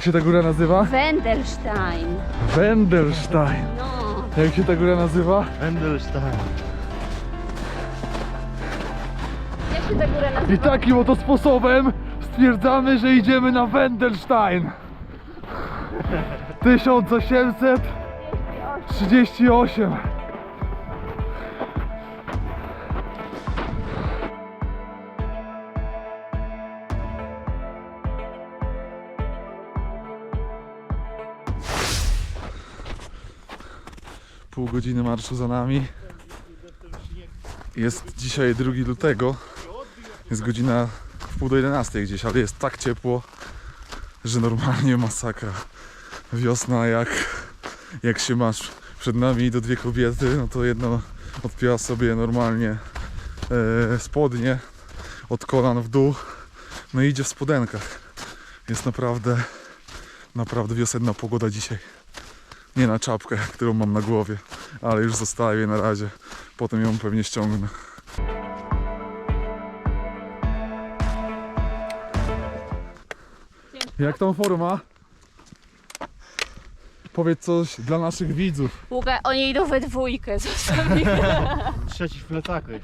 Jak się ta góra nazywa? Wendelstein. Wendelstein. No. Jak się ta góra nazywa? Endelstein. Jak się ta góra nazywa? I takim oto sposobem stwierdzamy, że idziemy na Wendelstein. 1838. Pół godziny marszu za nami. Jest dzisiaj 2 lutego. Jest godzina w pół do 11 gdzieś, ale jest tak ciepło, że normalnie masakra. Wiosna jak, jak się masz. Przed nami do dwie kobiety, no to jedna odpięła sobie normalnie e, spodnie od kolan w dół, no i idzie w spodenkach. Jest naprawdę, naprawdę wiosenna pogoda dzisiaj. Nie na czapkę, którą mam na głowie, ale już zostawię na razie. Potem ją pewnie ściągnę. Jak tam forma? Powiedz coś dla naszych widzów. Łuka, oni idą we dwójkę, zostawili. Trzeci w plecaku.